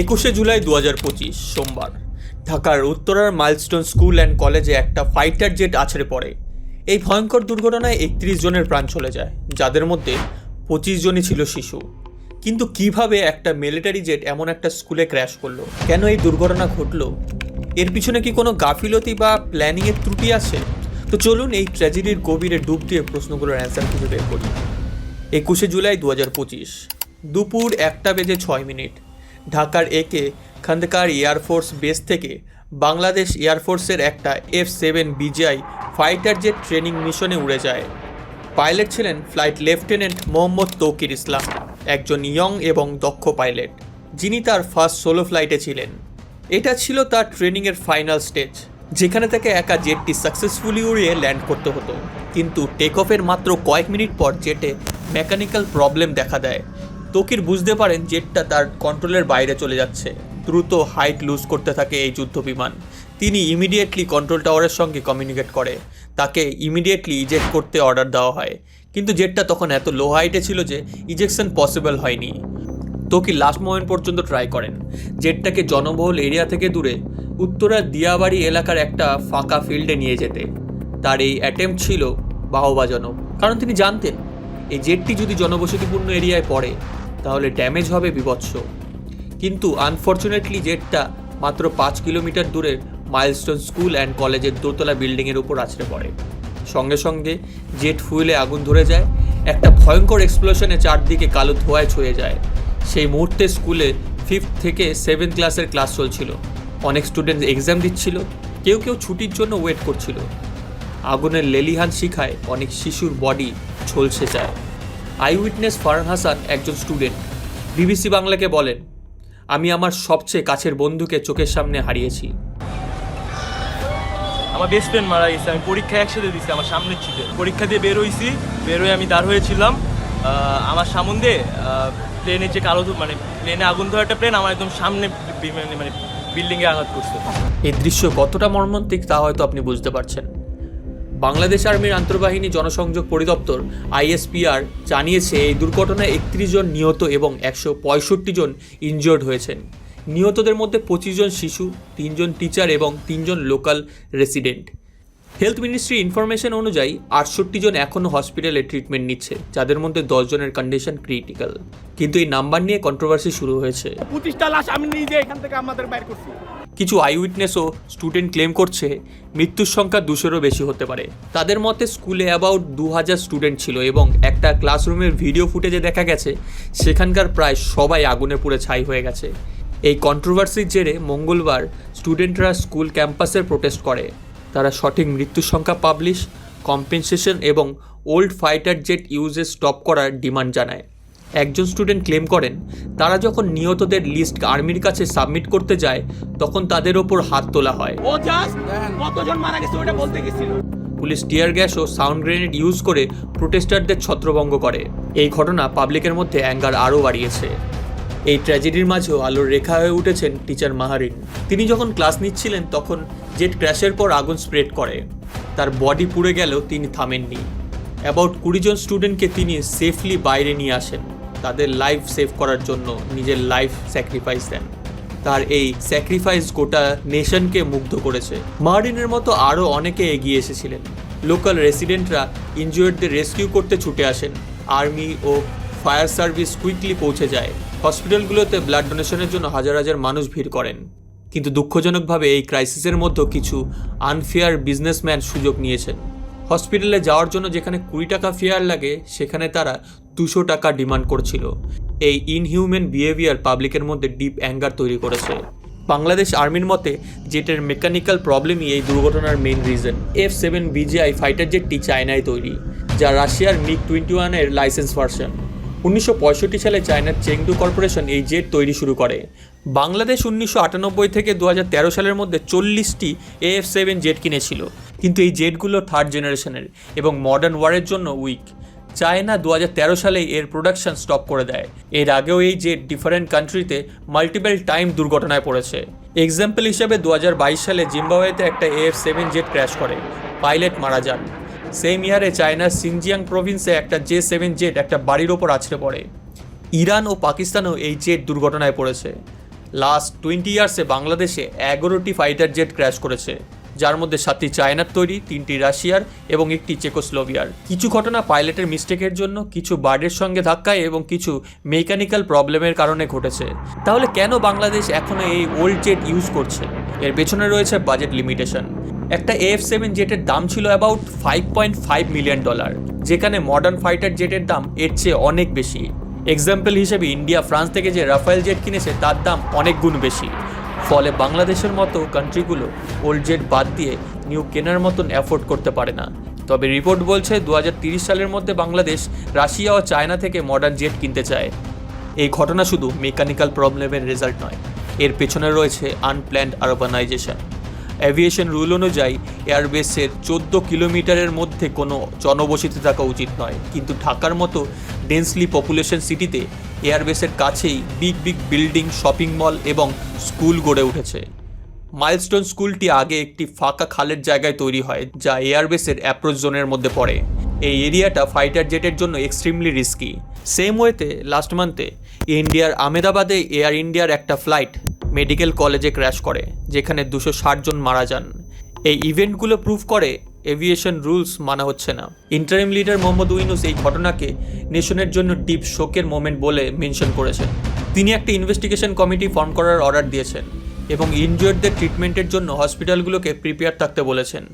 একুশে জুলাই দু হাজার পঁচিশ, সোমবার। ঢাকার উত্তরার মাইলস্টোন স্কুল অ্যান্ড কলেজে একটা ফাইটার জেট আছড়ে পড়ে। এই ভয়ঙ্কর দুর্ঘটনায় একত্রিশ জনের প্রাণ চলে যায়, যাদের মধ্যে পঁচিশ জনই ছিল শিশু। কিন্তু কীভাবে একটা মিলিটারি জেট এমন একটা স্কুলে ক্র্যাশ করল? কেন এই দুর্ঘটনা ঘটলো? এর পিছনে কি কোনো গাফিলতি বা প্ল্যানিংয়ের ত্রুটি আছে? তো চলুন এই ট্র্যাজেডির গভীরে ডুব দিয়ে প্রশ্নগুলোর অ্যান্সার খুঁজে বের করি। একুশে জুলাই দু হাজার পঁচিশ, দুপুর একটা বেজে ছয় মিনিট। ঢাকার একে খান্দকার এয়ারফোর্স বেস থেকে বাংলাদেশ এয়ারফোর্সের একটা F seven BGI fighter jet training মিশনে উড়ে যায়। পাইলট ছিলেন ফ্লাইট লেফটেন্যান্ট মোহাম্মদ তৌকির ইসলাম, একজন ইয়ং এবং দক্ষ পাইলট, যিনি তার ফার্স্ট সোলো ফ্লাইটে ছিলেন। এটা ছিল তার ট্রেনিংয়ের ফাইনাল স্টেজ, যেখানে তাকে একা জেটটি সাকসেসফুলি উড়িয়ে ল্যান্ড করতে হতো। কিন্তু টেক অফের মাত্র কয়েক মিনিট পর জেটে মেকানিক্যাল প্রবলেম দেখা দেয়। তকির বুঝতে পারেন জেটটা তার কন্ট্রোলের বাইরে চলে যাচ্ছে। দ্রুত হাইট লুজ করতে থাকে এই যুদ্ধ বিমান তিনি ইমিডিয়েটলি কন্ট্রোল টাওয়ারের সঙ্গে কমিউনিকেট করে। তাকে ইমিডিয়েটলি ইজেক্ট করতে অর্ডার দেওয়া হয়। কিন্তু জেটটা তখন এত লো হাইটে ছিল যে ইজেকশন পসিবল হয়নি। তোকি লাস্ট মোমেন্ট পর্যন্ত ট্রাই করেন। জেটটাকে জনবহুল এরিয়া থেকে দূরে উত্তরার দিয়াবাড়ি এলাকার একটা ফাঁকা ফিল্ডে নিয়ে যেতে। তার এই অ্যাটেম্প ছিল বাহবাজনক। কারণ তিনি জানতেন এই জেটটি যদি জনবসতিপূর্ণ এরিয়ায় পড়ে, তাহলে ড্যামেজ হবে বিভৎস। কিন্তু আনফর্চুনেটলি জেটটা মাত্র পাঁচ কিলোমিটার দূরে মাইলস্টোন স্কুল অ্যান্ড কলেজের দোতলা বিল্ডিংয়ের উপর আছড়ে পড়ে। সঙ্গে সঙ্গে জেট ফুয়েলে আগুন ধরে যায়, একটা ভয়ঙ্কর এক্সপ্লোশনে চারদিকে কালো ধোঁয়ায় ছুঁয়ে যায়। সেই মুহূর্তে স্কুলে ফিফথ থেকে সেভেন ক্লাসের ক্লাস চলছিল। অনেক স্টুডেন্ট এক্সাম দিচ্ছিল, কেউ কেউ ছুটির জন্য ওয়েট করছিল। আগুনের লেলিহান শিখায় অনেক শিশুর বডি ঝলসে যায়। আই উইটনেস ফারহান হাসান একজন স্টুডেন্ট বিবিসি বাংলাকে বলেন আমি আমার সবচেয়ে কাছের বন্ধুকে চোখের সামনে হারিয়েছি। আমার বেস্ট ফ্রেন্ড মারা গেছে আমি পরীক্ষা একসাথে দিছি আমার সামনে ছিল পরীক্ষা দিয়ে বের হয়েছি বের হয়ে আমি দাঁড় হয়েছিলাম। আমার সামনে প্লেনে যে কালো মানে প্লেনে আগুন ধরা একটা প্লেন আমার একদম সামনে মানে- মানে বিল্ডিংয়ে আঘাত করছে। এই দৃশ্য কতটা মর্মান্তিক তা হয়তো আপনি বুঝতে পারছেন। বাংলাদেশ আর্মির আন্তর্বাহিনী জনসংযোগ পরিদপ্তর, আইএসপিআর, জানিয়েছে এই দুর্ঘটনায় একত্রিশ জন নিহত এবং একশো পঁয়ষট্টি জন ইনজিওর্ড হয়েছেন। নিহতদের মধ্যে পঁচিশ জন শিশু তিনজন টিচার এবং তিনজন local resident. Health ministry information অনুযায়ী আটষট্টি জন এখনও হসপিটালে ট্রিটমেন্ট নিচ্ছে, যাদের মধ্যে জনের কন্ডিশন ক্রিটিক্যাল। কিন্তু এই নাম্বার নিয়ে কন্ট্রোভার্সি শুরু হয়েছে। পঁচিশটা লাশ আমি নিজে এখান থেকে আমাদের বাইর করছি। কিছু আই উইটনেসও স্টুডেন্ট ক্লেম করছে, মৃত্যুর সংখ্যা দুশোরও বেশি হতে পারে। তাদের মতে স্কুলে অ্যাবাউট দু হাজার স্টুডেন্ট ছিল এবং একটা ক্লাসরুমের ভিডিও ফুটেজে দেখা গেছে, সেখানকার প্রায় সবাই আগুনে পুড়ে ছাই হয়ে গেছে। এই কন্ট্রোভার্সির জেরে মঙ্গলবার স্টুডেন্টরা স্কুল ক্যাম্পাসের প্রোটেস্ট করে। তারা সঠিক মৃত্যুর সংখ্যা পাবলিশ কম্পেনসেশন এবং old fighter jet uses stop করার ডিমান্ড জানায়। একজন স্টুডেন্ট ক্লেম করেন তারা যখন নিহতদের লিস্ট আর্মির কাছে সাবমিট করতে যায় তখন তাদের ওপর হাত তোলা হয়। কতজন মারা গেছে ওটা বলতে গেছিল। পুলিশ টিয়ার গ্যাস ও সাউন্ড গ্রেনেড ইউজ করে প্রোটেস্টারদের ছত্রভঙ্গ করে। এই ঘটনা পাবলিকের মধ্যে অ্যাঙ্গার আরও বাড়িয়েছে। এই ট্র্যাজেডির মাঝেও আলোর রেখা হয়ে উঠেছেন টিচার মাহারিন। তিনি যখন ক্লাস নিচ্ছিলেন তখন জেট ক্র্যাশের পর আগুন স্প্রেড করে। তার বডি পুড়ে গেলেও তিনি থামেননি। অ্যাবাউট কুড়ি জন স্টুডেন্টকে তিনি সেফলি বাইরে নিয়ে আসেন। তাদের লাইফ সেভ করার জন্য নিজের লাইফ স্যাক্রিফাইস দেন। তার এই স্যাক্রিফাইস গোটা নেশনকে মুগ্ধ করেছে। মার্ডিনের মতো আরও অনেকে এগিয়ে এসেছিলেন। লোকাল রেসিডেন্টরা ইনজুয়ার্ডদের রেস্কিউ করতে ছুটে আসেন। আর্মি ও ফায়ার সার্ভিস কুইকলি পৌঁছে যায়। হসপিটালগুলোতে ব্লাড ডোনেশনের জন্য হাজার হাজার মানুষ ভিড় করেন। কিন্তু দুঃখজনকভাবে এই ক্রাইসিসের মধ্যে কিছু আনফেয়ার বিজনেসম্যান সুযোগ নিয়েছেন। হসপিটালে যাওয়ার জন্য যেখানে কুড়ি টাকা ফেয়ার লাগে, সেখানে তারা দুশো টাকা ডিমান্ড করছিল। এই ইনহিউম্যান বিহেভিয়ার পাবলিকের মধ্যে ডিপ অ্যাঙ্গার তৈরি করেছে। বাংলাদেশ আর্মির মতে, জেটের মেকানিক্যাল প্রবলেমই এই দুর্ঘটনার main reason F seven BGI fighter জেটটি চায়নায় তৈরি, যা রাশিয়ার মিগ টোয়েন্টি ওয়ানের লাইসেন্স ভার্সন উনিশশো পঁয়ষট্টি সালে চায়নার চেংদু কর্পোরেশন এই জেট তৈরি শুরু করে। বাংলাদেশ উনিশশো আটানব্বই থেকে দু সালের মধ্যে চল্লিশটি এএফ সেভেন জেট কিনেছিল। কিন্তু এই জেটগুলো থার্ড জেনারেশনের এবং মডার্ন ওয়ারের জন্য উইক চায়না দু তেরো সালে এর প্রোডাকশন স্টপ করে দেয়। এর আগেও এই জেট ডিফারেন্ট কান্ট্রিতে মাল্টিপল টাইম দুর্ঘটনায় পড়েছে। এক্সাম্পল হিসেবে দু হাজার বাইশ সালে জিম্বাবুয়েতে একটা এএফ সেভেন জেট ক্র্যাশ করে। পাইলট মারা যান। সেম ইয়ারে চায়নার সিনজিয়াং প্রভিন্সে একটা জে সেভেন জেট একটা বাড়ির ওপর আছড়ে পড়ে। ইরান ও পাকিস্তানেও এই জেট দুর্ঘটনায় পড়েছে। লাস্ট টোয়েন্টি ইয়ার্সে বাংলাদেশে এগারোটি ফাইটার জেট ক্র্যাশ করেছে। যার মধ্যে সাতটি চায়নার তৈরি, তিনটি রাশিয়ার এবং একটি চেকোস্লোভিয়ার। কিছু ঘটনা পাইলটের মিস্টেকের জন্য, কিছু বার্ডের সঙ্গে ধাক্কায় এবং কিছু মেকানিক্যাল প্রবলেমের কারণে ঘটেছে। তাহলে কেন বাংলাদেশ এখনও এই ওল্ড জেট ইউজ করছে? এর পেছনে রয়েছে বাজেট লিমিটেশন। একটা এফ সেভেন জেটের দাম ছিল about five point five million dollar, যেখানে মডার্ন ফাইটার জেটের দাম এর চেয়ে অনেক বেশি। এক্সাম্পল হিসেবে ইন্ডিয়া, ফ্রান্স থেকে যে রাফায়েল জেট কিনেছে, তার দাম অনেক গুণ বেশি। ফলে বাংলাদেশের মতো কান্ট্রিগুলো ওল্ড জেট বাদ দিয়ে নিউ কেনার মতন অ্যাফোর্ড করতে পারে না। তবে রিপোর্ট বলছে দু সালের মধ্যে বাংলাদেশ রাশিয়া ও চায়না থেকে মডার্ন জেট কিনতে চায়। এই ঘটনা শুধু মেকানিক্যাল প্রবলেমের রেজাল্ট নয়, এর পেছনে রয়েছে আনপ্ল্যান্ড আরবানাইজেশন অ্যাভিয়েশন রুল অনুযায়ী এয়ারবেসের চোদ্দ কিলোমিটারের মধ্যে কোনো জনবসতি থাকা উচিত নয়। কিন্তু ঢাকার মতো ডেন্সলি পপুলেশন সিটিতে এয়ারবেসের কাছেই big big building, shopping mall এবং স্কুল গড়ে উঠেছে। মাইলস্টোন স্কুলটি আগে একটি ফাঁকা খালের জায়গায় তৈরি হয়, যা এয়ারবেসের অ্যাপ্রোচ জোনের মধ্যে পড়ে। এই এরিয়াটা ফাইটার জেটের জন্য এক্সট্রিমলি রিস্কি। সেম ওয়েতে, লাস্ট মান্থে, ইন্ডিয়ার আমেদাবাদে এয়ার ইন্ডিয়ার একটা ফ্লাইট মেডিকেল কলেজে ক্র্যাশ করে, যেখানে দুশো জন মারা যান। এই ইভেন্টগুলো প্রুভ করে এভিয়েশন রুলস মানা হচ্ছে না। ইন্টারিম লিডার মোহাম্মদ উইনুস এই ঘটনাকে নেশনের জন্য ডিপ শোকের মোমেন্ট বলে মেনশন করেছেন। তিনি একটা ইনভেস্টিগেশন কমিটি ফর্ম করার অর্ডার দিয়েছেন এবং ইনজুয়ার্ডদের ট্রিটমেন্টের জন্য হসপিটালগুলোকে প্রিপেয়ার থাকতে বলেছেন।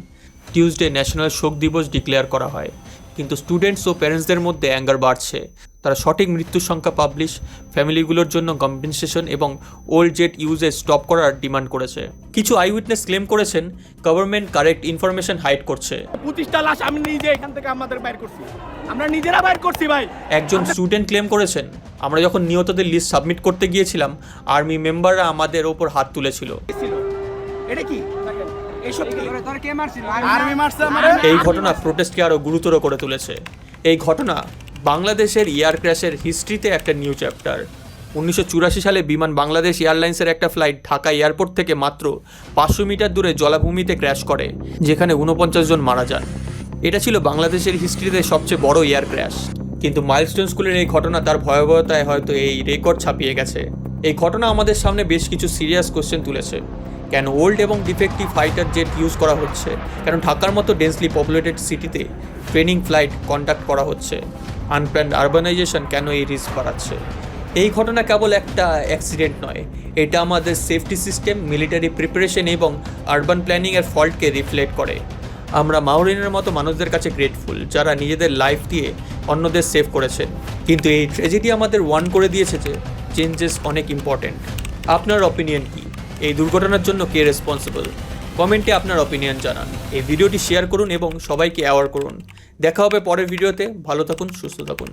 টিউসডে ন্যাশনাল শোক দিবস ডিক্লেয়ার করা হয়। কিন্তু স্টুডেন্টস ও প্যারেন্টসদের মধ্যে অ্যাঙ্গার বাড়ছে। তারা সঠিক মৃত্যুর সংখ্যা পাবলিশ ফ্যামিলিগুলোর জন্য কম্পেনসেশন এবং ওল্ড জেট ইউজে স্টপ করার ডিমান্ড করেছে। কিছু আই উইটনেস ক্লেম করেছেন গভর্নমেন্ট কারেক্ট ইনফরমেশন হাইড করছে। পঁচিশটা লাশ আমি নিজে এখান থেকে আমাদের বাইর করছি। আমরা নিজেরা বাইর করছি ভাই। একজন স্টুডেন্ট ক্লেম করেছেন আমরা যখন নিহতদের লিস্ট সাবমিট করতে গিয়েছিলাম আর্মি মেম্বাররা আমাদের ওপর হাত তুলেছিল। এটা কি? এই ঘটনা প্রোটেস্টকে আরও গুরুতর করে তুলেছে। এই ঘটনা বাংলাদেশের এয়ার ক্র্যাশের হিস্ট্রিতে একটা নিউ চ্যাপ্টার উনিশশো চুরাশি সালে বিমান বাংলাদেশ এয়ারলাইন্সের একটা ফ্লাইট ঢাকা এয়ারপোর্ট থেকে মাত্র পাঁচশো মিটার দূরে জলাভূমিতে ক্র্যাশ করে যেখানে উনপঞ্চাশ জন মারা যান। এটা ছিল বাংলাদেশের হিস্ট্রিতে সবচেয়ে বড় এয়ার ক্র্যাশ কিন্তু মাইলস্টোন স্কুলের এই ঘটনা তার ভয়াবহতায় হয়তো এই রেকর্ড ছাপিয়ে গেছে। এই ঘটনা আমাদের সামনে বেশ কিছু সিরিয়াস কোশ্চেন তুলেছে। কেন ওল্ড এবং ডিফেক্টিভ ফাইটার জেট ইউজ করা হচ্ছে? কেন ঢাকার মতো ডেন্সলি পপুলেটেড সিটিতে ট্রেনিং ফ্লাইট কন্ডাক্ট করা হচ্ছে? আনপ্ল্যান্ড আরবানাইজেশন কেন এই রিস্ক বাড়াচ্ছে? এই ঘটনা কেবল একটা অ্যাক্সিডেন্ট নয়। এটা আমাদের সেফটি সিস্টেম মিলিটারি প্রিপারেশন এবং আরবান প্ল্যানিংয়ের ফল্টকে রিফ্লেক্ট করে। আমরা মাউরিনের মতো মানুষদের কাছে গ্রেটফুল যারা নিজেদের লাইফ দিয়ে অন্যদের সেভ করেছে। কিন্তু এই ট্র্যাজেডি আমাদের ওয়ান করে দিয়েছে যে চেঞ্জেস অনেক ইম্পর্ট্যান্ট আপনার অপিনিয়ন কি? এই দুর্ঘটনার জন্য কে রেসপন্সিবল কমেন্টে আপনার অপিনিয়ন জানান। এই ভিডিওটি শেয়ার করুন এবং সবাইকে অ্যাওয়ার করুন। দেখা হবে পরের ভিডিওতে ভালো থাকুন, সুস্থ থাকুন।